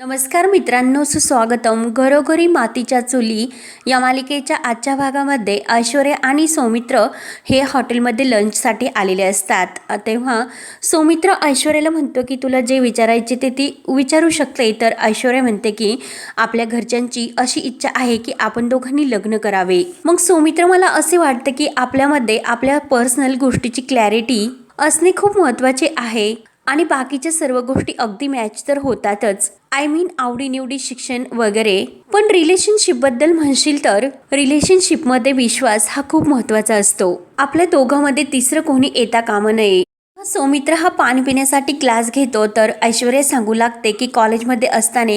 नमस्कार मित्रांनो सुस्वागतम. घरोघरी मातीच्या चुली या मालिकेच्या आजच्या भागामध्ये ऐश्वर्या आणि सौमित्र हे हॉटेलमध्ये लंचसाठी आलेले असतात. तेव्हा सौमित्र ऐश्वर्याला म्हणतो की तुला जे विचारायचे ते ती विचारू शकते. तर ऐश्वर्या म्हणते की आपल्या घरच्यांची अशी इच्छा आहे की आपण दोघांनी लग्न करावे. मग सौमित्र मला असे वाटतं की आपल्यामध्ये आपल्या पर्सनल गोष्टीची क्लॅरिटी असणे खूप महत्त्वाचे आहे. आणि बाकीच्या सर्व गोष्टी अगदी मॅच तर होतातच. आय मीन आवडीनिवडी शिक्षण वगैरे. पण रिलेशनशिपबद्दल म्हणशील तर रिलेशनशिपमध्ये विश्वास हा खूप महत्त्वाचा असतो. आपल्या दोघांमध्ये तिसरं कोणी येता कामा नये. सौमित्र हा पाणी पिण्यासाठी क्लास घेतो तर ऐश्वर्या सांगू लागते की कॉलेजमध्ये असताना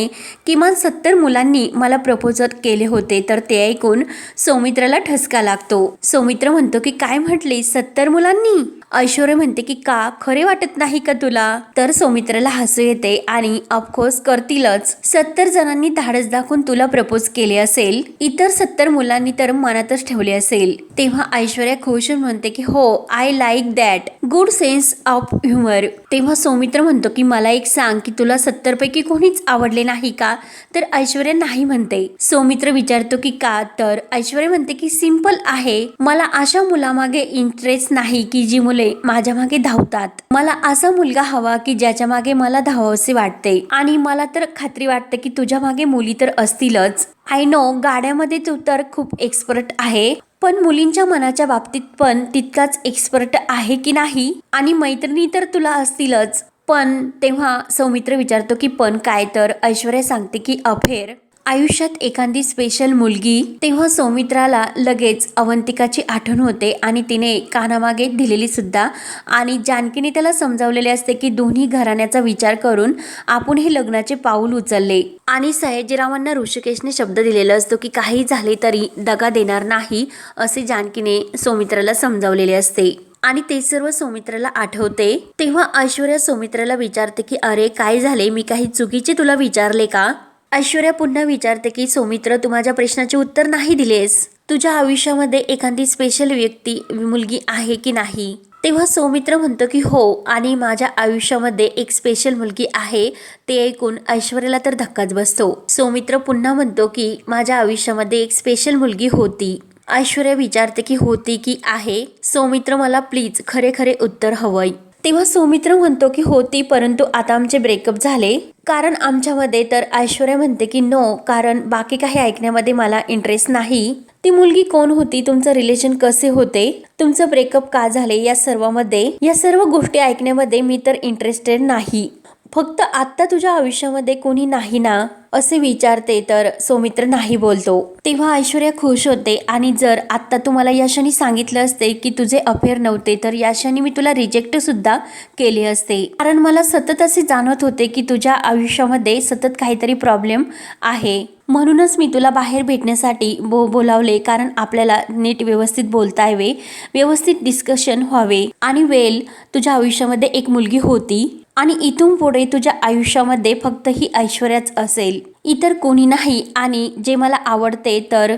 किमान सत्तर मुलांनी मला प्रपोजल केले होते तर ते ऐकून सौमित्राला ठसका लागतो. सौमित्र म्हणतो की काय म्हटले सत्तर मुलांनी? ऐश्वर्या म्हणते की का? खरे वाटत नाही का तुला? तर सौमित्राला हसू येते आणि ऑफकोर्स करतीलच. सत्तर जणांनी धाडस दाखवून तुला प्रपोज केले असेल इतर सत्तर मुलांनी तर मनातच ठेवले असेल. तेव्हा ऐश्वर्या खुश म्हणते की हो I like that good sense of humour तेव्हा सौमित्र म्हणतो की मला एक सांग की तुला सत्तर पैकी कोणीच आवडले नाही का? तर ऐश्वर्या नाही म्हणते. सौमित्र विचारतो की का? तर ऐश्वर्या म्हणते की सिंपल आहे. मला अशा मुलामागे इंटरेस्ट नाही की जी मुले माझ्या मागे धावतात. मला असा मुलगा हवा की ज्याच्या मागे मला धावावसे वाटते. आणि मला तर खात्री वाटते की तुझ्या मागे मुली तर असतीलच. आय नो गाड्यामध्ये तू तर खूप एक्सपर्ट आहे. पण मुलींच्या मनाच्या बाबतीत पण तितकाच एक्सपर्ट आहे की नाही? आणि मैत्रिणी तर तुला असतीलच. पण तेव्हा सौमित्र विचारतो की पण काय? तर ऐश्वर्या सांगते की अफेर आयुष्यात एखादी स्पेशल मुलगी तेव्हा सौमित्राला लगेच अवंतिकाची आठवण होते आणि तिने कानामागे दिलेली सुद्धा. आणि जानकीने त्याला समजावलेले असते की दोन्ही घराण्याचा विचार करून आपण हे लग्नाचे पाऊल उचलले. आणि सयाजीरावांना ऋषिकेशने शब्द दिलेला असतो की काही झाले तरी दगा देणार नाही असे जानकीने सौमित्राला समजावलेले असते. आणि ते सर्व सौमित्राला आठवते. तेव्हा ऐश्वर्या सौमित्राला विचारते की अरे काय झाले? मी काही चुकीचे तुला विचारले का? ऐश्वर्या पुन्हा विचारते की सौमित्र तू माझ्या प्रश्नाचे उत्तर नाही दिलेस. तुझ्या आयुष्यामध्ये एखादी स्पेशल व्यक्ती मुलगी आहे की नाही? तेव्हा सौमित्र म्हणतो की हो आणि माझ्या आयुष्यामध्ये एक स्पेशल मुलगी आहे. ते ऐकून ऐश्वर्याला तर धक्काच बसतो. सौमित्र पुन्हा म्हणतो की माझ्या आयुष्यामध्ये एक स्पेशल मुलगी होती. ऐश्वर्या विचारते की होती की आहे? सौमित्र मला प्लीज खरे खरे उत्तर हवंय. तेव्हा सौमित्र म्हणतो की होती परंतु आता आमचे ब्रेकअप झाले. कारण आमच्यामध्ये तर ऐश्वर्या म्हणते की नो कारण बाकी काही ऐकण्यामध्ये मला इंटरेस्ट नाही. ती मुलगी कोण होती तुमचं रिलेशन कसे होते तुमचं ब्रेकअप का झाले या सर्वामध्ये या सर्व गोष्टी ऐकण्यामध्ये मी तर इंटरेस्टेड नाही. फक्त आत्ता तुझ्या आयुष्यामध्ये कोणी नाही ना? असे विचारते तर सौमित्र नाही बोलतो. तेव्हा ऐश्वर्या खुश होते आणि जर आत्ता तू मला यशाने सांगितलं असते की तुझे अफेअर नव्हते तर यशाने मी तुला रिजेक्ट सुद्धा केले असते. कारण मला सतत असे जाणवत होते की तुझ्या आयुष्यामध्ये सतत काहीतरी प्रॉब्लेम आहे. म्हणूनच मी तुला बाहेर भेटण्यासाठी बो बोलावले कारण आपल्याला नीट व्यवस्थित बोलता यावे व्यवस्थित डिस्कशन व्हावे. आणि वेल तुझ्या आयुष्यामध्ये एक मुलगी होती. आणि इथून पुढे तुझ्या आयुष्यामध्ये फक्त ही ऐश्वर्याच असेल. इतर कोणी नाही आणि जे मला आवडते तर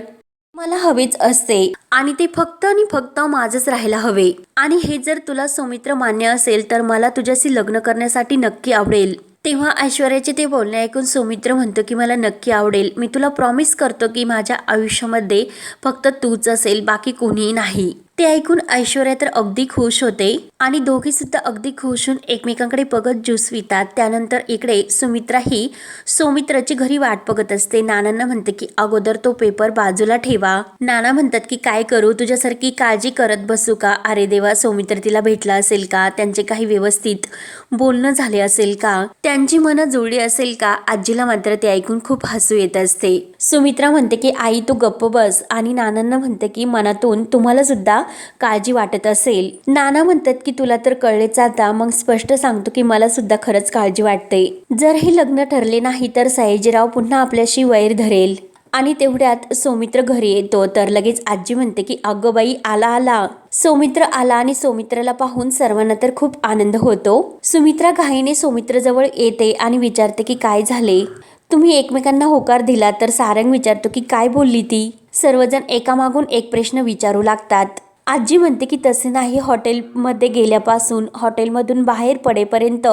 मला हवेच असते. आणि ते फक्त आणि फक्त माझंच राहायला हवे. आणि हे जर तुला सौमित्र मान्य असेल तर मला तुझ्याशी लग्न करण्यासाठी नक्की आवडेल. तेव्हा ऐश्वर्याचे ते बोलणे ऐकून सौमित्र म्हणतो की मला नक्की आवडेल. मी तुला प्रॉमिस करतो की माझ्या आयुष्यामध्ये फक्त तूच असेल बाकी कोणीही नाही. ते ऐकून ऐश्वर्या तर अगदी खुश होते आणि दोघी सुद्धा अगदी खुश होऊन एकमेकांकडे बघत ज्यूस पितात त्यानंतर इकडे सुमित्रा ही सौमित्राची घरी वाट बघत असते. नानांना म्हणते की अगोदर तो पेपर बाजूला ठेवा. नाना म्हणतात की काय करू? तुझ्यासारखी काळजी करत बसू का? अरे देवा सौमित्र तिला भेटला असेल का? त्यांचे काही व्यवस्थित बोलणं झाले असेल का? त्यांची मनं जुळली असेल का? आजीला मात्र ते ऐकून खूप हसू येत असते. सुमित्रा म्हणते की आई तू गप्प बस. आणि नानांना म्हणते की मनातून तुम्हाला सुद्धा काळजी वाटत असेल. नाना म्हणतात की तुला तर कळलेच आता. मग स्पष्ट सांगतो की मला सुद्धा खरंच काळजी वाटते. जर हे लग्न ठरले नाही तर सयाजीराव पुन्हा आपल्याशी वैर धरेल. आणि तेवढ्यात सौमित्र घरी येतो. तर लगेच आजी म्हणते की अगं बाई आला आला. सौमित्र आला आणि सौमित्राला पाहून सर्वांना तर खूप आनंद होतो. सुमित्रा घाईने सौमित्रजवळ येते आणि विचारते की काय झाले? तुम्ही एकमेकांना होकार दिला तर सारंग विचारतो की काय बोलली ती? सर्वजण एकामागून एक प्रश्न विचारू लागतात. आजी म्हणते की तसे नाही हॉटेलमध्ये गेल्यापासून हॉटेलमधून बाहेर पडेपर्यंत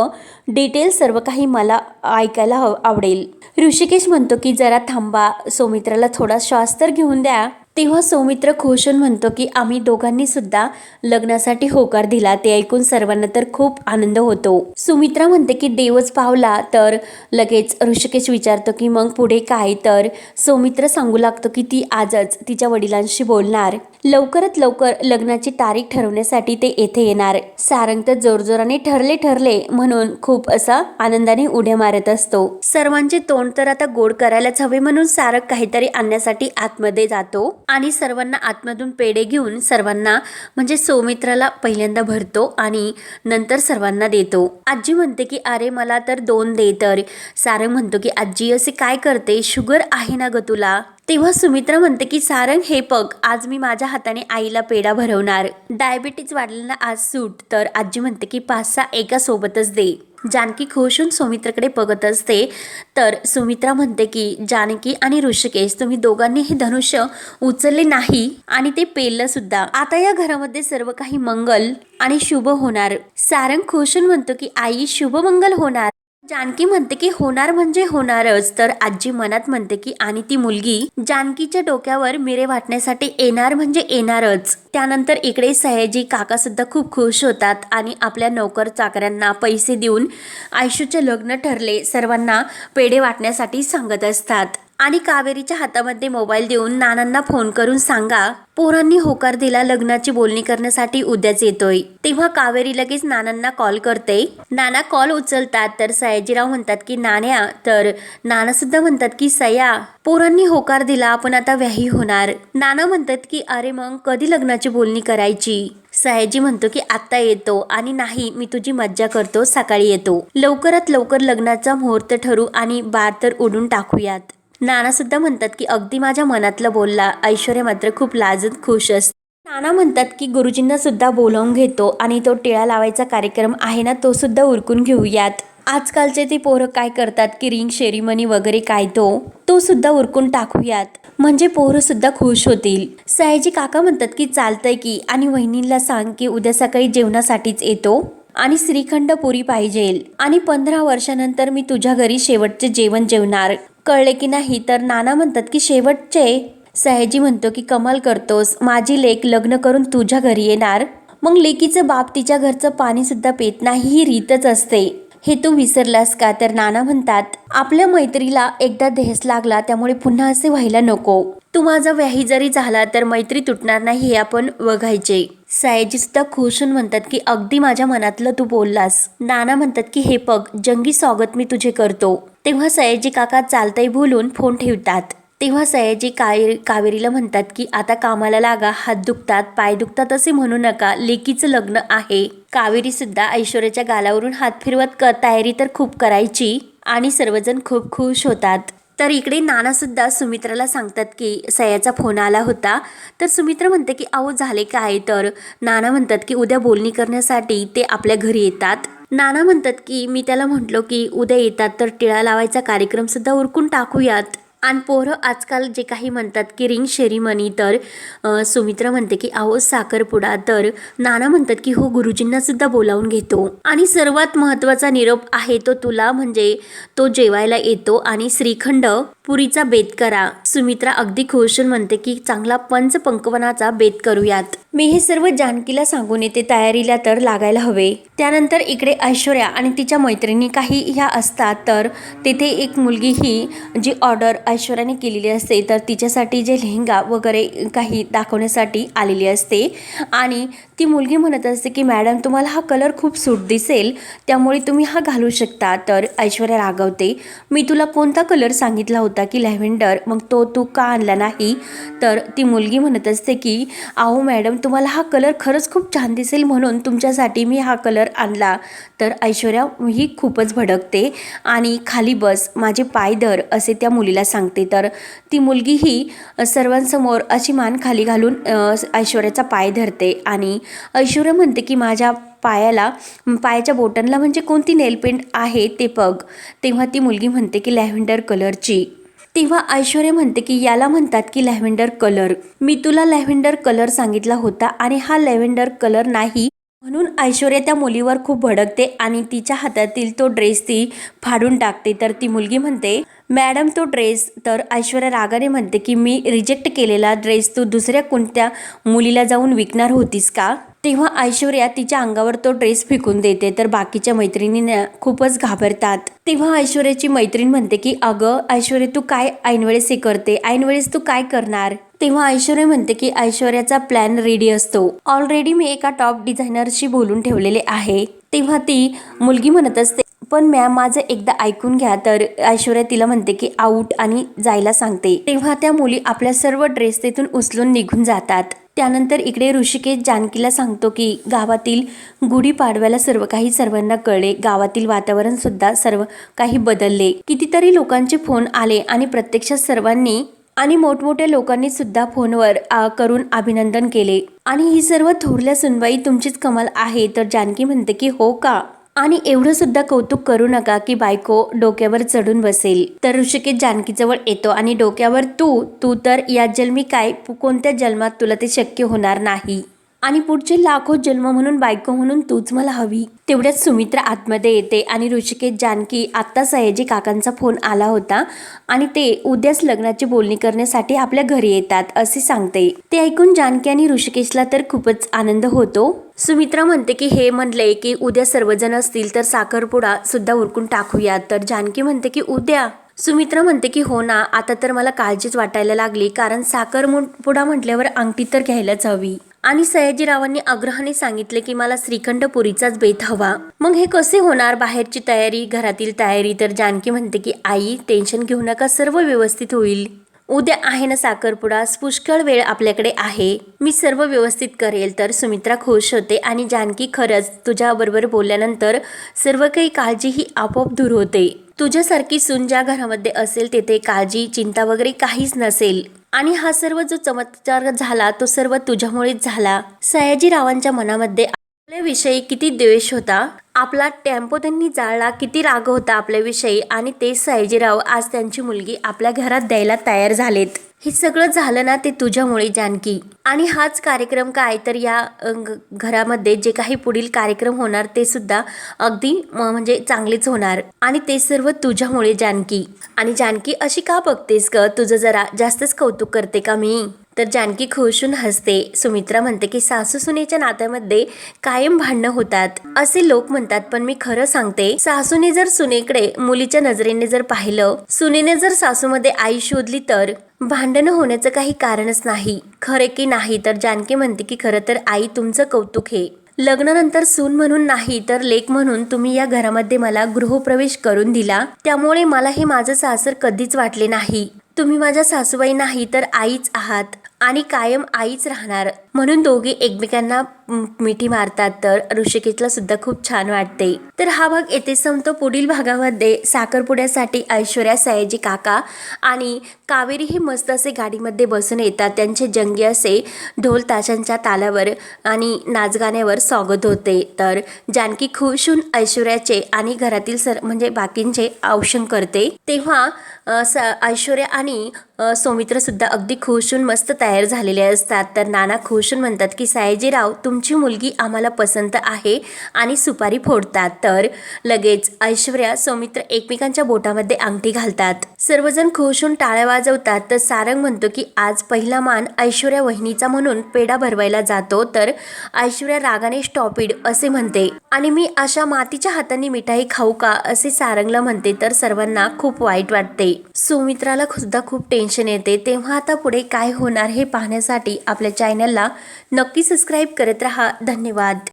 डिटेल सर्व काही मला ऐकायला हव आवडेल. ऋषिकेश म्हणतो की जरा थांबा सौमित्राला थोडा श्वास तर घेऊन द्या. तेव्हा सौमित्र घोषण म्हणतो की आम्ही दोघांनी सुद्धा लग्नासाठी होकार दिला. ते ऐकून सर्वांना तर खूप आनंद होतो. सुमित्रा म्हणते की देवच पावला. तर लगेच ऋषिकेश विचारतो की मग पुढे काय? तर सौमित्र सांगू लागतो की ती आजच तिच्या वडिलांशी बोलणार. लवकरात लवकर लग्नाची तारीख ठरवण्यासाठी ते येथे येणार. सारंग तर जोरजोराने ठरले ठरले म्हणून खूप असा आनंदाने उड्या मारत असतो. सर्वांचे तोंड तर आता गोड करायलाच हवे म्हणून सारंग काहीतरी आणण्यासाठी आतमध्ये जातो. आणि सर्वांना आतमधून पेढे घेऊन सर्वांना म्हणजे सौमित्राला पहिल्यांदा भरतो आणि नंतर सर्वांना देतो. आजी म्हणते की अरे मला तर दोन दे तर. सारंग म्हणतो की आजी असे काय करते? शुगर आहे ना ग तुला? तेव्हा सुमित्रा म्हणते की सारंग हे पग आज मी माझ्या हाताने आईला पेढा भरवणार. डायबिटीज वाढलेला आज सूट. तर आजी म्हणते की पाच सहा एका सोबतच दे. जानकी खुश होऊन सुमित्राकडे बघत असते. तर सुमित्रा म्हणते की जानकी आणि ऋषिकेश तुम्ही दोघांनी हे धनुष्य उचलले नाही आणि ते पेललं सुद्धा. आता या घरामध्ये सर्व काही मंगल आणि शुभ होणार. सारंग खुश होऊन म्हणतो की आई शुभमंगल होणार. जानकी म्हणते की होणार म्हणजे होणारच. तर आजी मनात म्हणते की आणि ती मुलगी जानकीच्या डोक्यावर मिरे वाटण्यासाठी येणार म्हणजे येणारच. त्यानंतर इकडे सयाजी काका सुद्धा खूप खुश होतात आणि आपल्या नोकर चाकऱ्यांना पैसे देऊन आयशूचे लग्न ठरले सर्वांना पेढे वाटण्यासाठी सांगत असतात. आणि कावेरीच्या हातामध्ये मोबाईल देऊन नानांना फोन करून सांगा पोरांनी होकार दिला लग्नाची बोलणी करण्यासाठी उद्याच येतोय. तेव्हा कावेरी लगेच नानांना कॉल करते. नाना कॉल उचलतात तर सयाजीराव म्हणतात की नाण्या तर नाना सुद्धा म्हणतात की सया पोरांनी होकार दिला आपण आता व्याही होणार. नाना म्हणतात की अरे मग कधी लग्नाची बोलणी करायची? सयाजी म्हणतो की आत्ता येतो आणि नाही मी तुझी मज्जा करतो सकाळी येतो. लवकरात लवकर लग्नाचा मुहूर्त ठरू आणि बार तर उडून टाकूयात. नानासुद्धा म्हणतात की अगदी माझ्या मनातलं बोलला ऐश्वर्या मात्र खूप लाजत खुश असते नाना म्हणतात की गुरुजींना सुद्धा बोलावून घेतो आणि तो टिळा लावायचा कार्यक्रम आहे ना तो सुद्धा उरकून घेऊयात. आजकालचे ते पोरं काय करतात? की रिंग शेरीमनी वगैरे काय तो? तो सुद्धा उरकून टाकूयात. म्हणजे पोरं सुद्धा खुश होतील. सयाजी काका म्हणतात की चालतंय की आणि वहिनीला सांग की उद्या सकाळी जेवणासाठीच येतो. आणि श्रीखंड पुरी पाहिजे आणि पंधरा वर्षानंतर मी तुझ्या घरी शेवटचे जेवण जेवणार. कळले की नाही तर नाना म्हणतात की शेवटचे सयाजी म्हणतो की कमाल करतोस. माझी लेक लग्न करून तुझ्या घरी येणार. मग लेकीचं बाप तिच्या घरचं पाणी सुद्धा पेत नाही ही रीतच असते. हे तू विसरलास का? तर नाना म्हणतात आपल्या मैत्रीला एकदा देहस लागला त्यामुळे पुन्हा असे व्हायला नको. तू माझा व्याही जरी झाला तर मैत्री तुटणार नाही हे आपण बघायचे सयाजी सुद्धा खुश होऊन म्हणतात की अगदी माझ्या मनातलं तू बोललास. नाना म्हणतात की हे पग जंगी स्वागत मी तुझे करतो. तेव्हा सयाजी काका चालतंय बोलून फोन ठेवतात. तेव्हा सयाजी काय कावेरीला म्हणतात की आता कामाला लागा हात दुखतात पाय दुखतात असे म्हणू नका लेकीचं लग्न आहे. कावेरी सुद्धा ऐश्वर्याच्या गालावरून हात फिरवत क तयारी तर खूप करायची. आणि सर्वजण खूप खुश होतात. तर इकडे नाना सुद्धा सुमित्राला सांगतात की सयाचा फोन आला होता. तर सुमित्रा म्हणते की अहो झाले काय तर? नाना म्हणतात की उद्या बोलणी करण्यासाठी ते आपल्या घरी येतात. नाना म्हणतात की मी त्याला म्हटलो की उद्या येतात तर टिळा लावायचा कार्यक्रमसुद्धा उरकून टाकूयात. आणि पोरं आजकाल जे काही म्हणतात की रिंग शेरीमनी तर सुमित्रा म्हणते की आहो साखरपुडा. तर नाना म्हणतात की हो गुरुजींना सुद्धा बोलावून घेतो. आणि सर्वात महत्त्वाचा निरोप आहे तो तुला म्हणजे तो जेवायला येतो आणि श्रीखंड पुरीचा बेत करा. सुमित्रा अगदी खुश म्हणते की चांगला पंच पंकवनाचा बेत करूयात. मी हे सर्व जानकीला सांगून येते तयारीला तर लागायला हवे. त्यानंतर इकडे ऐश्वर्या आणि तिच्या मैत्रिणी काही ह्या असतात तर तेथे एक मुलगी ही जी ऑर्डर ऐश्वर्याने केलेली असते तर तिच्यासाठी जे लेहंगा वगैरे काही दाखवण्यासाठी आलेली असते. आणि ती मुलगी म्हणत असते की मॅडम तुम्हाला हा कलर खूप सूट दिसेल त्यामुळे तुम्ही हा घालू शकता. तर ऐश्वर्या रागवते मी तुला कोणता कलर सांगितला होता की लॅव्हेंडर? मग तो तू का आणला नाही? तर ती मुलगी म्हणत असते की अहो मॅडम तुम्हाला हा कलर खरंच खूप छान दिसेल म्हणून तुमच्यासाठी मी हा कलर आणला. तर ऐश्वर्या ही खूपच भडकते आणि खाली बस माझे पाय धर असे त्या मुलीला सांगते. तर ती मुलगी ही सर्वांसमोर अशी मान खाली घालून ऐश्वर्याचा पाय धरते आणि ऐश्वर्या म्हणते की माझ्या पायाला पायाच्या बोटांना म्हणजे कोणती नेलपेंट आहे ते बघ. तेव्हा ती मुलगी म्हणते की लॅव्हेंडर कलरची. तेव्हा ऐश्वर्या म्हणते की याला म्हणतात की लॅव्हेंडर कलर. मी तुला लॅव्हेंडर कलर सांगितला होता आणि हा लॅव्हेंडर कलर नाही. म्हणून ऐश्वर्या त्या मुलीवर खूप भडकते आणि तिच्या हातातील तो ड्रेस ती फाडून टाकते. तर ती मुलगी म्हणते मॅडम तो ड्रेस. तर ऐश्वर्या रागाने म्हणते की मी रिजेक्ट केलेला ड्रेस तू दुसऱ्या कोणत्या मुलीला जाऊन विकणार होतीस का? तेव्हा ऐश्वर्या तिच्या अंगावर तो ड्रेस फेकून देते. तर बाकीच्या मैत्रिणींना खूपच घाबरतात. तेव्हा ऐश्वर्याची मैत्रीण म्हणते की अगं ऐश्वर्या तू काय ऐनवेळेस हे करते? ऐनवेळेस तू काय करणार? तेव्हा ऐश्वर्या म्हणते की ऐश्वर्याचा प्लॅन रेडी असतो. ऑलरेडी मी एका टॉप डिझायनरशी बोलून ठेवलेले आहे. तेव्हा ती मुलगी म्हणत असते पण मॅम माझं एकदा ऐकून घ्या. तर ऐश्वर्या तिला म्हणते की आऊट आणि जायला सांगते. तेव्हा त्या मुली आपल्या सर्व ड्रेस तिथून उचलून निघून जातात. त्यानंतर इकडे ऋषिकेश जानकीला सांगतो की गावातील गुढीपाडव्याला सर्व काही सर्वांना कळले. गावातील वातावरण सुद्धा सर्व काही बदलले. कितीतरी लोकांचे फोन आले आणि प्रत्यक्षात सर्वांनी आणि मोठमोठ्या लोकांनी सुद्धा फोनवर करून अभिनंदन केले. आणि ही सर्व थोरल्या सुनवाई तुमचीच कमाल आहे. तर जानकी म्हणते की हो का? आणि एवढं सुद्धा कौतुक करू नका की बायको डोक्यावर चढून बसेल. तर ऋषिकेश जानकीजवळ येतो आणि डोक्यावर तू तू तर या जन्मी काय? कोणत्या जन्मात तुला ते शक्य होणार नाही? आणि पुढचे लाखो जन्म म्हणून बायको म्हणून तूच मला हवी. तेवढ्यात सुमित्रा आतमध्ये येते आणि ऋषिकेश जानकी आत्ता सयाजी काकांचा फोन आला होता आणि ते उद्याच लग्नाची बोलणी करण्यासाठी आपल्या घरी येतात असे सांगते. ते ऐकून जानकी आणि ऋषिकेशला तर खूपच आनंद होतो. सुमित्रा म्हणते की हे म्हणले की उद्या सर्वजण असतील तर साखरपुडा सुद्धा उरकून टाकूया. तर जानकी म्हणते की उद्या? सुमित्रा म्हणते की हो ना आता तर मला काळजीच वाटायला लागली कारण साखर पुडा म्हटल्यावर अंगठी तर घ्यायलाच हवी. आणि सयाजीरावांनी आग्रहाने सांगितले की मला श्रीखंड पुरीचाच बेत हवा. मग हे कसे होणार? बाहेरची तयारी घरातील तयारी? तर जानकी म्हणते की आई टेन्शन घेऊ नका सर्व व्यवस्थित होईल. उद्या आहे ना साखरपुडा? पुष्कळ वेळ आपल्याकडे आहे. मी सर्व व्यवस्थित करेल. तर सुमित्रा खुश होते आणि जानकी खरंच तुझ्याबरोबर बोलल्यानंतर सर्व काही काळजी ही आपोआप दूर होते. तुझ्यासारखी सून ज्या घरामध्ये असेल तेथे काळजी चिंता वगैरे काहीच नसेल. आणि हा सर्व जो चमत्कार झाला तो सर्व तुझ्यामुळेच झाला. सयाजीरावांच्या मनामध्ये आपल्याविषयी किती द्वेष होता आपला टेम्पो त्यांनी जाळला किती राग होता आपल्याविषयी आणि ते सयाजीराव आज त्यांची मुलगी आपल्या घरात द्यायला तयार झालेत. हे सगळं झालं ना ते तुझ्यामुळे जानकी. आणि हाच कार्यक्रम काय? तर या घरामध्ये जे काही पुढील कार्यक्रम होणार ते सुद्धा अगदी म- म्हणजे चांगलेच होणार. आणि ते सर्व तुझ्यामुळे जानकी. आणि जानकी अशी का बघतेस ग? तुझं जरा जास्तच कौतुक करते का मी? तर जानकी खुशून हसते. सुमित्रा म्हणते की सासू सुनेच्या नात्यामध्ये कायम भांडणं होतात. असे लोक म्हणतात पण मी खरं सांगते सासूने जर सुनेकडे मुलीच्या नजरेने जर पाहिलं सुनेने जर सासूमध्ये आई शोधली तर भांडणं होण्याचं काही कारणच नाही. खरे की नाही? तर जानकी म्हणते की खरं तर आई तुमचं कौतुक हे लग्नानंतर सून म्हणून नाही तर लेख म्हणून तुम्ही या घरामध्ये मला गृहप्रवेश करून दिला. त्यामुळे मला हे माझं सासर कधीच वाटले नाही. तुम्ही माझ्या सासूबाई नाही तर आईच आहात. आणि कायम आईच राहणार. म्हणून दोघे एकमेकांना मिठी मारतात. तर ऋषिकेशला सुद्धा खूप छान वाटते. तर हा भाग येथे संपतो. पुढील भागामध्ये साखरपुड्यासाठी ऐश्वर्या सयाजी काका आणि कावेरी हे मस्त असे गाडीमध्ये बसून येतात. त्यांचे जंगी असे ढोल ताशांच्या तालावर आणि नाचगाण्यावर स्वागत होते. तर जानकी खुश होऊन ऐश्वर्याचे आणि घरातील सर म्हणजे बाकींचे औषण करते. तेव्हा स ऐश्वर्या आणि सौमित्रसुद्धा सौमित्र सुद्धा अगदी खुश होऊन मस्त तयार झालेले असतात. तर नाना खुश होऊन म्हणतात की सायाजीराव तुमची मुलगी आम्हाला पसंत आहे आणि सुपारी फोडतात. तर लगेच ऐश्वर्या सौमित्र एकमेकांच्या बोटामध्ये अंगठी घालतात. सर्वजण खुश होऊन टाळ्या वाजवतात तर सारंग म्हणतो की आज पहिला मान ऐश्वर्या वहिनीचा म्हणून पेढा भरवायला जातो तर ऐश्वर्या रागाने स्टॉपिड असे म्हणते. आणि मी अशा मातीच्या हाताने मिठाई खाऊ का? असे सारंगला म्हणते तर सर्वांना खूप वाईट वाटते. सुमित्राला सुद्धा खूप टेन्शन येते. तेव्हा आता पुढे काय होणार हे पाहण्यासाठी आपल्या चॅनलला नक्की सबस्क्राईब करत राहा. धन्यवाद.